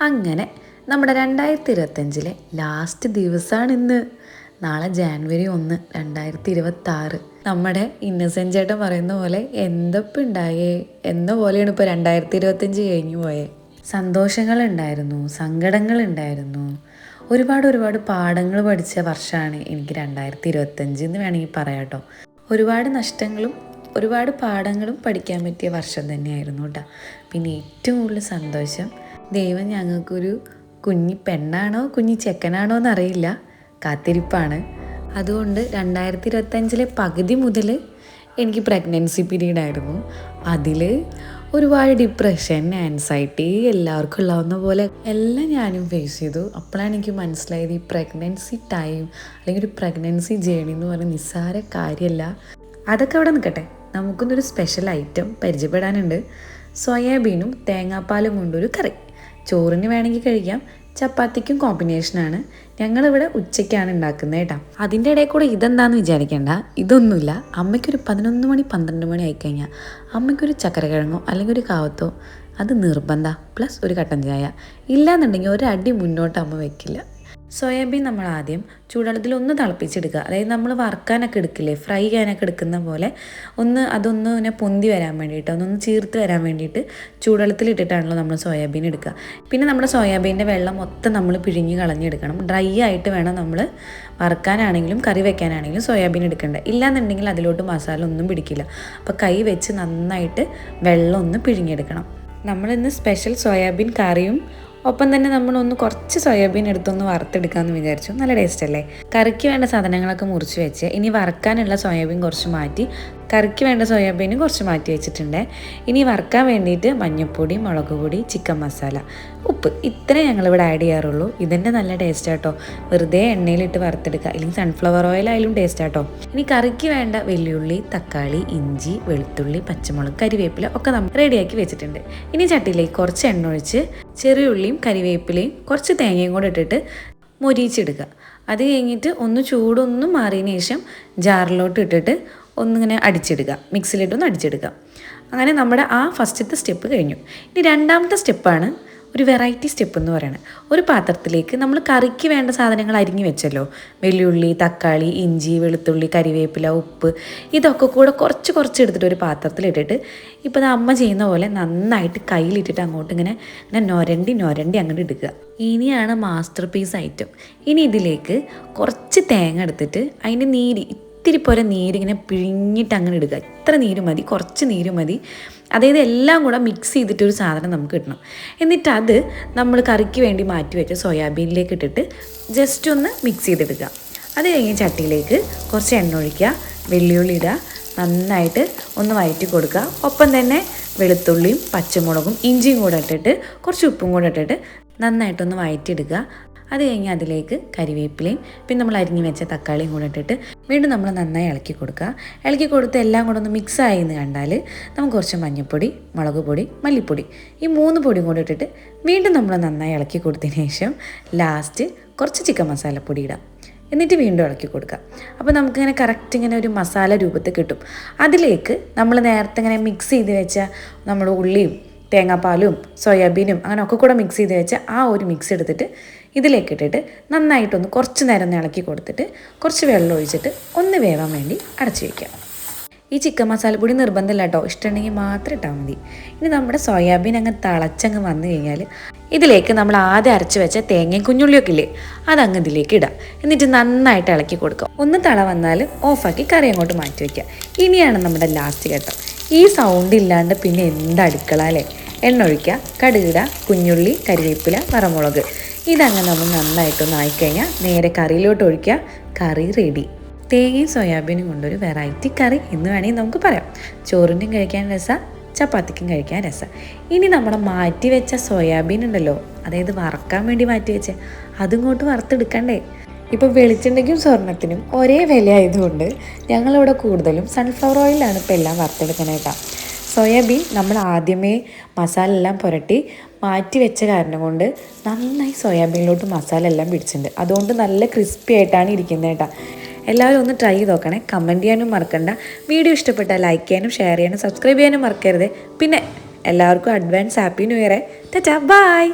അങ്ങനെ നമ്മുടെ രണ്ടായിരത്തി ഇരുപത്തഞ്ചിലെ ലാസ്റ്റ് ദിവസമാണ് ഇന്ന്. നാളെ ജാനുവരി ഒന്ന് രണ്ടായിരത്തി ഇരുപത്തി ആറ് നമ്മുടെ ഇന്നസെന്റ് ചേട്ടൻ പറയുന്ന പോലെ എന്തൊപ്പം ഉണ്ടായേ എന്ന പോലെയാണ് ഇപ്പോൾ രണ്ടായിരത്തി ഇരുപത്തഞ്ച് കഴിഞ്ഞു പോയേ. സന്തോഷങ്ങളുണ്ടായിരുന്നു സങ്കടങ്ങളുണ്ടായിരുന്നു. ഒരുപാട് ഒരുപാട് പാഠങ്ങൾ പഠിച്ച വർഷമാണ് എനിക്ക് രണ്ടായിരത്തി ഇരുപത്തഞ്ച് എന്ന് വേണമെങ്കിൽ പറയാട്ടോ ഒരുപാട് നഷ്ടങ്ങളും ഒരുപാട് പാഠങ്ങളും പഠിക്കാൻ പറ്റിയ വർഷം തന്നെയായിരുന്നു കേട്ടോ പിന്നെ ഏറ്റവും കൂടുതൽ സന്തോഷം ദൈവം ഞങ്ങൾക്കൊരു കുഞ്ഞി പെണ്ണാണോ കുഞ്ഞി ചെക്കനാണോ എന്നറിയില്ല. കാത്തിരിപ്പാണ്. അതുകൊണ്ട് രണ്ടായിരത്തി ഇരുപത്തഞ്ചിലെ പകുതി മുതൽ എനിക്ക് പ്രഗ്നൻസി പീരീഡ് ആയിരുന്നു. അതിൽ ഒരുപാട് ഡിപ്രഷൻ ആൻസൈറ്റി എല്ലാവർക്കും ഉള്ളാവുന്ന പോലെ എല്ലാം ഞാനും ഫേസ് ചെയ്തു. അപ്പോഴാണ് എനിക്ക് മനസ്സിലായത് ഈ പ്രഗ്നൻസി ടൈം അല്ലെങ്കിൽ ഒരു പ്രഗ്നൻസി ജേണി എന്ന് പറയുന്ന നിസ്സാര കാര്യമല്ല. അതൊക്കെ അവിടെ നിൽക്കട്ടെ. നമുക്കൊന്നൊരു സ്പെഷ്യൽ ഐറ്റം പരിചയപ്പെടാനുണ്ട്. സോയാബീനും തേങ്ങാപ്പാലും കൊണ്ടൊരു കറി. ചോറിന് വേണമെങ്കിൽ കഴിക്കാം. ചപ്പാത്തിക്കും കോമ്പിനേഷനാണ് ഞങ്ങളിവിടെ ഉച്ചയ്ക്കാണ് ഉണ്ടാക്കുന്നത് കേട്ടോ. അതിന്റെ ഇടയിൽ കൂടെ ഇതെന്താന്ന് വിചാരിക്കേണ്ട? ഇതൊന്നുമില്ല. അമ്മയ്ക്കൊരു പതിനൊന്ന് മണി പന്ത്രണ്ട് മണി ആയിക്കഴിഞ്ഞാൽ അമ്മയ്ക്കൊരു ചക്കരക്കിഴങ്ങോ അല്ലെങ്കിൽ ഒരു കാവത്തോ? അത് നിർബന്ധ. പ്ലസ് ഒരു കട്ടൻ ചായ. ഇല്ലാന്നുണ്ടെങ്കിൽ ഒരടി മുന്നോട്ട് അമ്മ വെക്കില്ല. സോയാബീൻ നമ്മൾ ആദ്യം ചൂടുവെള്ളത്തിൽ ഒന്ന് തിളപ്പിച്ചെടുക്കുക. അതായത് നമ്മൾ വറുക്കാനൊക്കെ എടുക്കില്ലേ? ഫ്രൈ ചെയ്യാനൊക്കെ എടുക്കുന്ന പോലെ ഒന്ന് അതൊന്ന് ഇങ്ങനെ പൊന്തി വരാൻ വേണ്ടിയിട്ട് ഒന്നൊന്ന് ചീർത്ത് വരാൻ വേണ്ടിയിട്ട് ചൂടുവെള്ളത്തിൽ ഇട്ടിട്ടാണല്ലോ നമ്മൾ സോയാബീൻ എടുക്കുക. പിന്നെ നമ്മുടെ സോയാബീന്റെ വെള്ളം മൊത്തം നമ്മൾ പിഴിഞ്ഞ് കളഞ്ഞെടുക്കണം. ഡ്രൈ ആയിട്ട് വേണം നമ്മൾ വറുക്കാനാണെങ്കിലും കറി വെക്കാനാണെങ്കിലും സോയാബീൻ എടുക്കേണ്ടത്. ഇല്ലാന്നുണ്ടെങ്കിൽ അതിലോട്ട് മസാല ഒന്നും പിടിക്കില്ല. അപ്പോൾ കൈ വെച്ച് നന്നായിട്ട് വെള്ളം ഒന്ന് പിഴിഞ്ഞെടുക്കണം. നമ്മളിന്ന് സ്പെഷ്യൽ സോയാബീൻ കറിയും ഒപ്പം തന്നെ നമ്മൾ ഒന്ന് കുറച്ച് സോയാബീൻ എടുത്തൊന്ന് വറുത്തെടുക്കാമെന്ന് വിചാരിച്ചു. നല്ല ടേസ്റ്റ് അല്ലേ? കറിക്ക് വേണ്ട സാധനങ്ങളൊക്കെ മുറിച്ച് വെച്ച് ഇനി വറുക്കാനുള്ള സോയാബീൻ കുറച്ച് മാറ്റി കറിക്ക് വേണ്ട സോയാബീനും കുറച്ച് മാറ്റി വെച്ചിട്ടുണ്ട്. ഇനി വറുക്കാൻ വേണ്ടിയിട്ട് മഞ്ഞൾപ്പൊടി മുളക് പൊടി ചിക്കൻ മസാല ഉപ്പ് ഇത്രയും ഞങ്ങളിവിടെ ആഡ് ചെയ്യാറുള്ളൂ. ഇതിന്റെ നല്ല ടേസ്റ്റ് ആട്ടോ. വെറുതെ എണ്ണയിലിട്ട് വറുത്തെടുക്കുക അല്ലെങ്കിൽ സൺഫ്ലവർ ഓയിൽ ആയാലും ടേസ്റ്റ് ആട്ടോ. ഇനി കറിക്ക് വേണ്ട വെള്ളിയുള്ളി തക്കാളി ഇഞ്ചി വെളുത്തുള്ളി പച്ചമുളക് കരിവേപ്പില ഒക്കെ നമ്മൾ റെഡിയാക്കി വെച്ചിട്ടുണ്ട്. ഇനി ചട്ടിയിലേക്ക് കുറച്ച് എണ്ണ ഒഴിച്ച് ചെറിയുള്ളിയും കരിവേപ്പിലയും കുറച്ച് തേങ്ങയും കൂടെ ഇട്ടിട്ട് മൊരിയിച്ചെടുക്കുക അത് കഴിഞ്ഞിട്ട് ഒന്ന് ചൂടൊന്നും മാറിയതിന് ശേഷം ജാറിലോട്ട് ഇട്ടിട്ട് ഒന്നിങ്ങനെ അടിച്ചെടുക്കുക മിക്സിയിലിട്ടൊന്ന് അടിച്ചെടുക്കുക അങ്ങനെ നമ്മുടെ ആ ഫസ്റ്റത്തെ സ്റ്റെപ്പ് കഴിഞ്ഞു. ഇനി രണ്ടാമത്തെ സ്റ്റെപ്പാണ് ഒരു വെറൈറ്റി സ്റ്റെപ്പ് എന്ന് പറയുന്നത് ഒരു പാത്രത്തിലേക്ക് നമ്മൾ കറിക്ക് വേണ്ട സാധനങ്ങൾ അരിഞ്ഞു വെച്ചല്ലോ. വെല്ലുള്ളി തക്കാളി ഇഞ്ചി വെളുത്തുള്ളി കരിവേപ്പില ഉപ്പ് ഇതൊക്കെ കൂടെ കുറച്ച് കുറച്ച് എടുത്തിട്ട് ഒരു പാത്രത്തിലിട്ടിട്ട് ഇപ്പോൾ അമ്മ ചെയ്യുന്ന പോലെ നന്നായിട്ട് കയ്യിലിട്ടിട്ട് അങ്ങോട്ട് ഇങ്ങനെ ഇങ്ങനെ നൊരണ്ടി നൊരണ്ടി അങ്ങോട്ട് എടുക്കുക ഇനിയാണ് മാസ്റ്റർ പീസ് ഐറ്റം ഇനി ഇതിലേക്ക് കുറച്ച് തേങ്ങ എടുത്തിട്ട് അതിന്റെ നീര് ഇത്തിരി പോലെ നീരിങ്ങനെ പിഴിഞ്ഞിട്ട് അങ്ങനെ ഇടുക. ഇത്ര നീര് മതി കുറച്ച് നീര് മതി. അതായത് എല്ലാം കൂടെ മിക്സ് ചെയ്തിട്ട് ഒരു സാധനം നമുക്ക് കിട്ടണം. എന്നിട്ട് അത് നമ്മൾ കറിക്ക് വേണ്ടി മാറ്റി വെച്ച സോയാബീനിലേക്ക് ഇട്ടിട്ട് ജസ്റ്റ് ഒന്ന് മിക്സ് ചെയ്തെടുക്കുക. അത് കഴിഞ്ഞ് ചട്ടിയിലേക്ക് കുറച്ച് എണ്ണ ഒഴിക്കുക വെള്ളിയുള്ളി ഇടുക നന്നായിട്ട് ഒന്ന് വയറ്റി കൊടുക്കുക. ഒപ്പം തന്നെ വെളുത്തുള്ളിയും പച്ചമുളകും ഇഞ്ചിയും കൂടെ ഇട്ടിട്ട് കുറച്ച് ഉപ്പും കൂടെ ഇട്ടിട്ട് നന്നായിട്ടൊന്ന് വയറ്റിയെടുക്കുക. അത് കഴിഞ്ഞ് അതിലേക്ക് കരിവേപ്പിലയും പിന്നെ നമ്മൾ അരിഞ്ഞു വെച്ച തക്കാളിയും കൂടെ ഇട്ടിട്ട് വീണ്ടും നമ്മൾ നന്നായി ഇളക്കി കൊടുക്കുക. ഇളക്കി കൊടുത്ത് എല്ലാം കൂടെ ഒന്ന് മിക്സ് ആയി എന്ന് കണ്ടാൽ നമുക്ക് കുറച്ച് മഞ്ഞൾപ്പൊടി മുളക് പൊടി മല്ലിപ്പൊടി ഈ മൂന്ന് പൊടിയും കൂടി ഇട്ടിട്ട് വീണ്ടും നമ്മൾ നന്നായി ഇളക്കി കൊടുത്തതിന് ശേഷം ലാസ്റ്റ് കുറച്ച് ചിക്കൻ മസാലപ്പൊടി ഇടാം. എന്നിട്ട് വീണ്ടും ഇളക്കി കൊടുക്കുക. അപ്പോൾ നമുക്കിങ്ങനെ കറക്റ്റ് ഇങ്ങനെ ഒരു മസാല രൂപത്തിൽ കിട്ടും. അതിലേക്ക് നമ്മൾ നേരത്തെ ഇങ്ങനെ മിക്സ് ചെയ്ത് വെച്ച നമ്മുടെ ഉള്ളിയും തേങ്ങാപ്പാലും സോയാബീനും അങ്ങനെ ഒക്കെ കൂടെ മിക്സ് ചെയ്ത് വെച്ച് ആ ഒരു മിക്സ് എടുത്തിട്ട് ഇതിലേക്ക് ഇട്ടിട്ട് നന്നായിട്ടൊന്ന് കുറച്ച് നേരം ഇളക്കി കൊടുത്തിട്ട് കുറച്ച് വെള്ളം ഒഴിച്ചിട്ട് ഒന്ന് വേവാൻ വേണ്ടി അടച്ചു വയ്ക്കാം ഈ ചിക്കൻ മസാലപ്പൊടി നിർബന്ധമില്ല കേട്ടോ ഇഷ്ടമുണ്ടെങ്കിൽ മാത്രം ഇട്ടാൽ മതി. ഇനി നമ്മുടെ സോയാബീൻ അങ്ങ് തിളച്ചങ്ങ് വന്നു കഴിഞ്ഞാൽ ഇതിലേക്ക് നമ്മൾ ആദ്യം അരച്ച് വെച്ച തേങ്ങയും കുഞ്ഞുള്ളിയൊക്കെ ഇല്ലേ അതങ്ങ് ഇതിലേക്ക് ഇടാം. എന്നിട്ട് നന്നായിട്ട് ഇളക്കി കൊടുക്കുക. ഒന്ന് തള വന്നാൽ ഓഫാക്കി കറി അങ്ങോട്ട് മാറ്റി വയ്ക്കുക ഇനിയാണ് നമ്മുടെ ലാസ്റ്റ് ഘട്ടം. ഈ സൗണ്ട് ഇല്ലാണ്ട് പിന്നെ എന്ത് അടുക്കള അല്ലേ? എണ്ണ കടുകിട കുഞ്ഞുള്ളി കരിവേപ്പില വറമുളക്. ഇതങ്ങനെ നമ്മൾ നന്നായിട്ടൊന്ന് ആയിക്കഴിഞ്ഞാൽ നേരെ കറിയിലോട്ട് ഒഴിക്കുക കറി റെഡി തേങ്ങയും സോയാബീനും കൊണ്ടൊരു വെറൈറ്റി കറി എന്ന് വേണമെങ്കിൽ നമുക്ക് പറയാം. ചോറിന്റെയും കഴിക്കാൻ രസ ചപ്പാത്തിക്കും കഴിക്കാൻ രസം. ഇനി നമ്മുടെ മാറ്റി വെച്ച സോയാബീൻ ഉണ്ടല്ലോ അതായത് വറക്കാൻ വേണ്ടി മാറ്റി വെച്ച അതിങ്ങോട്ട് വറുത്തെടുക്കണ്ടേ? ഇപ്പോൾ വെളിച്ചെണ്ണയ്ക്കും സ്വർണത്തിനും ഒരേ വില ആയതുകൊണ്ട് ഞങ്ങളിവിടെ കൂടുതലും സൺഫ്ലവർ ഓയിലാണ് ഇപ്പോൾ എല്ലാം വറുത്തെടുക്കാനായിട്ടാണ് സോയാബീൻ നമ്മൾ ആദ്യമേ മസാല എല്ലാം പുരട്ടി മാറ്റി വെച്ച കാരണം കൊണ്ട് നന്നായി സോയാബീനിലോട്ട് മസാല എല്ലാം പിടിച്ചിട്ടുണ്ട്. അതുകൊണ്ട് നല്ല ക്രിസ്പി ആയിട്ടാണ് ഇരിക്കുന്നത് കേട്ടോ എല്ലാവരും ഒന്ന് ട്രൈ ചെയ്ത് നോക്കണേ. കമന്റ് ചെയ്യാനും മറക്കണ്ട. വീഡിയോ ഇഷ്ടപ്പെട്ടാൽ ലൈക്ക് ചെയ്യാനും ഷെയർ ചെയ്യാനും സബ്സ്ക്രൈബ് ചെയ്യാനും മറക്കരുത്. പിന്നെ എല്ലാവർക്കും advance happy new year tata bye